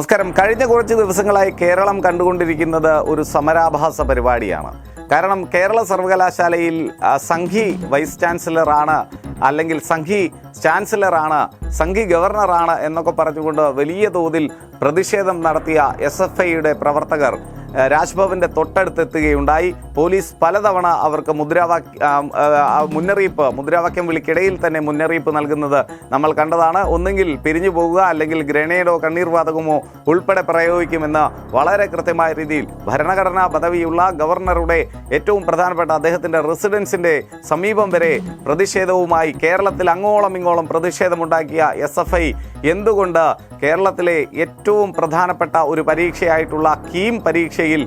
നമസ്കാരം. കഴിഞ്ഞ കുറച്ച് ദിവസങ്ങളായി കേരളം കണ്ടുകൊണ്ടിരിക്കുന്നത് ഒരു സമരാഭാസ പരിപാടിയാണ്. കാരണം കേരള സർവകലാശാലയിൽ സംഘി വൈസ് ചാൻസലറാണ് അല്ലെങ്കിൽ സംഘി ചാൻസലറാണ് സംഘി ഗവർണറാണ് എന്നൊക്കെ പറഞ്ഞുകൊണ്ട് വലിയ തോതിൽ പ്രതിഷേധം നടത്തിയ എസ് എഫ് ഐയുടെ പ്രവർത്തകർ രാജ്ഭവന്റെ തൊട്ടടുത്തെത്തുകയുണ്ടായി. പോലീസ് പലതവണ അവർക്ക് മുദ്രാവാക്യ മുന്നറിയിപ്പ് മുദ്രാവാക്യം വിളിക്കിടയിൽ തന്നെ മുന്നറിയിപ്പ് നൽകുന്നത് നമ്മൾ കണ്ടതാണ്. ഒന്നുകിൽ പിരിഞ്ഞു പോകുക അല്ലെങ്കിൽ ഗ്രനേഡോ കണ്ണീർവാതകമോ ഉൾപ്പെടെ പ്രയോഗിക്കുമെന്ന് വളരെ കൃത്യമായ രീതിയിൽ ഭരണഘടനാ പദവിയുള്ള ഗവർണറുടെ ഏറ്റവും പ്രധാനപ്പെട്ട അദ്ദേഹത്തിന്റെ റെസിഡൻസിന്റെ സമീപം വരെ പ്രതിഷേധവുമായി കേരളത്തിൽ അങ്ങോളം ഇങ്ങോളം പ്രതിഷേധമുണ്ടാക്കിയ എസ് എഫ് ഐ എന്തുകൊണ്ട് കേരളത്തിലെ ഏറ്റവും പ്രധാനപ്പെട്ട ഒരു പരീക്ഷയായിട്ടുള്ള കീം പരീക്ഷയിൽ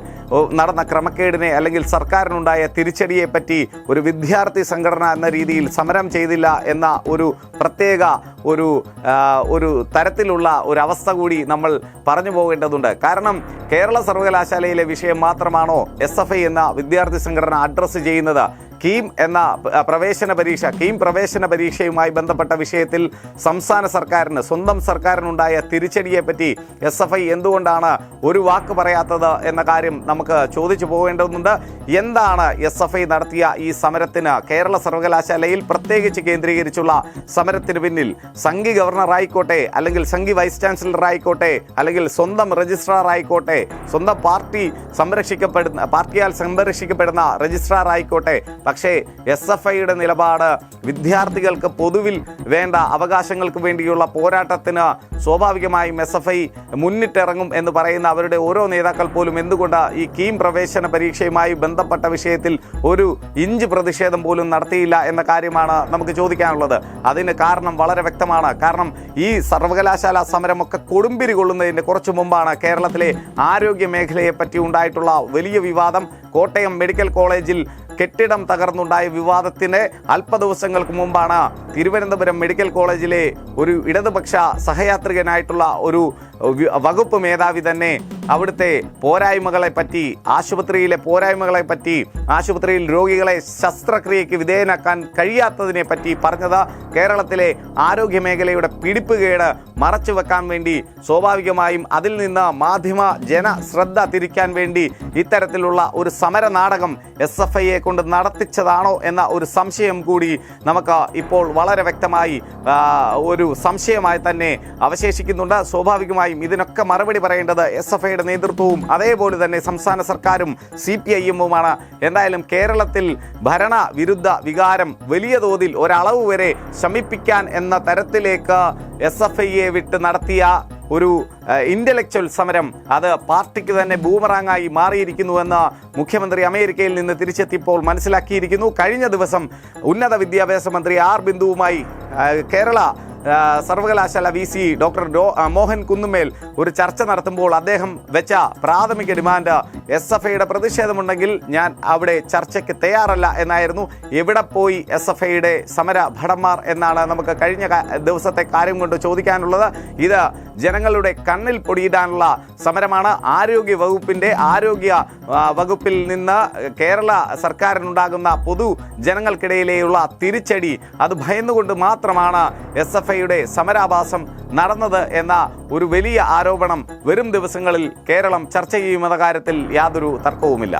നടന്ന ക്രമക്കേടിനെ അല്ലെങ്കിൽ സർക്കാരിനുണ്ടായ തിരിച്ചടിയെ പറ്റി ഒരു വിദ്യാർത്ഥി സംഘടന എന്ന രീതിയിൽ സമരം ചെയ്തില്ല എന്ന ഒരു പ്രത്യേക ഒരു ഒരു തരത്തിലുള്ള ഒരു അവസ്ഥ കൂടി നമ്മൾ പറഞ്ഞു പോകേണ്ടതുണ്ട്. കാരണം കേരള സർവകലാശാലയിലെ വിഷയം മാത്രമാണോ എസ് എഫ് ഐ എന്ന വിദ്യാർത്ഥി സംഘടന അഡ്രസ്സ് ചെയ്യുന്നത്? കീം എന്ന പ്രവേശന പരീക്ഷ കീം പ്രവേശന പരീക്ഷയുമായി ബന്ധപ്പെട്ട വിഷയത്തിൽ സംസ്ഥാന സർക്കാരിന് സ്വന്തം സർക്കാരിനുണ്ടായ തിരിച്ചടിയെപ്പറ്റി എസ് എഫ് ഐ എന്തുകൊണ്ടാണ് ഒരു വാക്ക് പറയാത്തത് എന്ന കാര്യം നമുക്ക് ചോദിച്ചു പോകേണ്ടതുണ്ട്. എന്താണ് എസ് എഫ് ഐ നടത്തിയ ഈ സമരത്തിന് കേരള സർവകലാശാലയിൽ പ്രത്യേകിച്ച് കേന്ദ്രീകരിച്ചുള്ള സമരത്തിന് പിന്നിൽ? സംഘി ഗവർണർ ആയിക്കോട്ടെ അല്ലെങ്കിൽ സംഘി വൈസ് ചാൻസലർ ആയിക്കോട്ടെ അല്ലെങ്കിൽ സ്വന്തം രജിസ്ട്രാർ ആയിക്കോട്ടെ സ്വന്തം പാർട്ടി സംരക്ഷിക്കപ്പെടുന്ന പാർട്ടിയാൽ സംരക്ഷിക്കപ്പെടുന്ന രജിസ്ട്രാർ ആയിക്കോട്ടെ പക്ഷേ എസ് എഫ് ഐയുടെ നിലപാട് വിദ്യാർത്ഥികൾക്ക് പൊതുവിൽ വേണ്ട അവകാശങ്ങൾക്ക് വേണ്ടിയുള്ള പോരാട്ടത്തിന് സ്വാഭാവികമായും എസ് എഫ് ഐ മുന്നിട്ടിറങ്ങും എന്ന് പറയുന്ന അവരുടെ ഓരോ നേതാക്കൾ പോലും എന്തുകൊണ്ട് ഈ കീം പ്രവേശന പരീക്ഷയുമായി ബന്ധപ്പെട്ട വിഷയത്തിൽ ഒരു ഇഞ്ച് പ്രതിഷേധം പോലും നടത്തിയില്ല എന്ന കാര്യമാണ് നമുക്ക് ചോദിക്കാനുള്ളത്. അതിന് കാരണം വളരെ വ്യക്തമാണ്. കാരണം ഈ സർവകലാശാല സമരമൊക്കെ കൊടുമ്പിരി കൊള്ളുന്നതിന് കുറച്ചു മുമ്പാണ് കേരളത്തിലെ ആരോഗ്യ മേഖലയെ പറ്റി ഉണ്ടായിട്ടുള്ള വലിയ വിവാദം. കോട്ടയം മെഡിക്കൽ കോളേജിൽ കെട്ടിടം തകർന്നുണ്ടായ വിവാദത്തിന് അല്പ ദിവസങ്ങൾക്ക് മുമ്പാണ് തിരുവനന്തപുരം മെഡിക്കൽ കോളേജിലെ ഒരു ഇടതുപക്ഷ സഹയാത്രികനായിട്ടുള്ള ഒരു വകുപ്പ് മേധാവി തന്നെ അവിടുത്തെ പോരായ്മകളെ പറ്റി ആശുപത്രിയിലെ പോരായ്മകളെ പറ്റി ആശുപത്രിയിൽ രോഗികളെ ശസ്ത്രക്രിയയ്ക്ക് വിധേയനാക്കാൻ കഴിയാത്തതിനെ പറ്റി പറഞ്ഞത് കേരളത്തിലെ ആരോഗ്യ മേഖലയുടെ പിടിപ്പുകേട് മറച്ചു വെക്കാൻ വേണ്ടി സ്വാഭാവികമായും അതിൽ നിന്ന് മാധ്യമ ജന ശ്രദ്ധ തിരിക്കാൻ വേണ്ടി ഇത്തരത്തിലുള്ള ഒരു സമര നാടകം എസ് എഫ് ഐയെ കൊണ്ട് നടത്തിച്ചതാണോ എന്ന ഒരു സംശയം കൂടി നമുക്ക് ഇപ്പോൾ വളരെ വ്യക്തമായി ഒരു സംശയമായി തന്നെ അവശേഷിക്കുന്നുണ്ട്. സ്വാഭാവികമായും ഇതിനൊക്കെ മറുപടി പറയേണ്ടത് എസ് എഫ് ഐയുടെ നേതൃത്വവും അതേപോലെ തന്നെ സംസ്ഥാന സർക്കാരും സി പി ഐ എമ്മുമാണ് എന്തായാലും കേരളത്തിൽ ഭരണ വിരുദ്ധ വികാരം വലിയ തോതിൽ ഒരളവ് വരെ ശമിപ്പിക്കാൻ എന്ന തരത്തിലേക്ക് എസ് എഫ് ഐയെ വിട്ട് നടത്തിയ ഒരു ഇന്റലക്ച്വൽ സമരം അത് പാർട്ടിക്ക് തന്നെ ബൂമറാങ്ങായി മാറിയിരിക്കുന്നുവെന്ന് മുഖ്യമന്ത്രി അമേരിക്കയിൽ നിന്ന് തിരിച്ചെത്തിയപ്പോൾ മനസ്സിലാക്കിയിരിക്കുന്നു. കഴിഞ്ഞ ദിവസം ഉന്നത വിദ്യാഭ്യാസ മന്ത്രി ആർ ബിന്ദുവുമായി കേരള സർവകലാശാല V C doctor Mohan Kunnummel ഒരു ചർച്ച നടത്തുമ്പോൾ അദ്ദേഹം വെച്ച പ്രാഥമിക ഡിമാൻഡ് എസ് എഫ് ഐയുടെ പ്രതിഷേധമുണ്ടെങ്കിൽ ഞാൻ അവിടെ ചർച്ചയ്ക്ക് തയ്യാറല്ല എന്നായിരുന്നു. എവിടെ പോയി എസ് എഫ് ഐയുടെ സമര ഭടന്മാർ എന്നാണ് നമുക്ക് കഴിഞ്ഞ ദിവസത്തെ കാര്യം കൊണ്ട് ചോദിക്കാനുള്ളത്. ഇത് ജനങ്ങളുടെ കണ്ണിൽ പൊടിയിടാനുള്ള സമരമാണ്. ആരോഗ്യ വകുപ്പിന്റെ ആരോഗ്യ വകുപ്പിൽ നിന്ന് കേരള സർക്കാരിനുണ്ടാകുന്ന പൊതു ജനങ്ങൾക്കിടയിലെയുള്ള തിരിച്ചടി അത് ഭയന്നുകൊണ്ട് മാത്രമാണ് എസ് എഫ് ഐയുടെ സമരാഭാസം നടന്നത് എന്ന ഒരു വലിയ ആരോപണം വരും ദിവസങ്ങളിൽ കേരളം ചർച്ച ചെയ്യുമെന്ന കാര്യത്തിൽ യാതൊരു തർക്കവുമില്ല.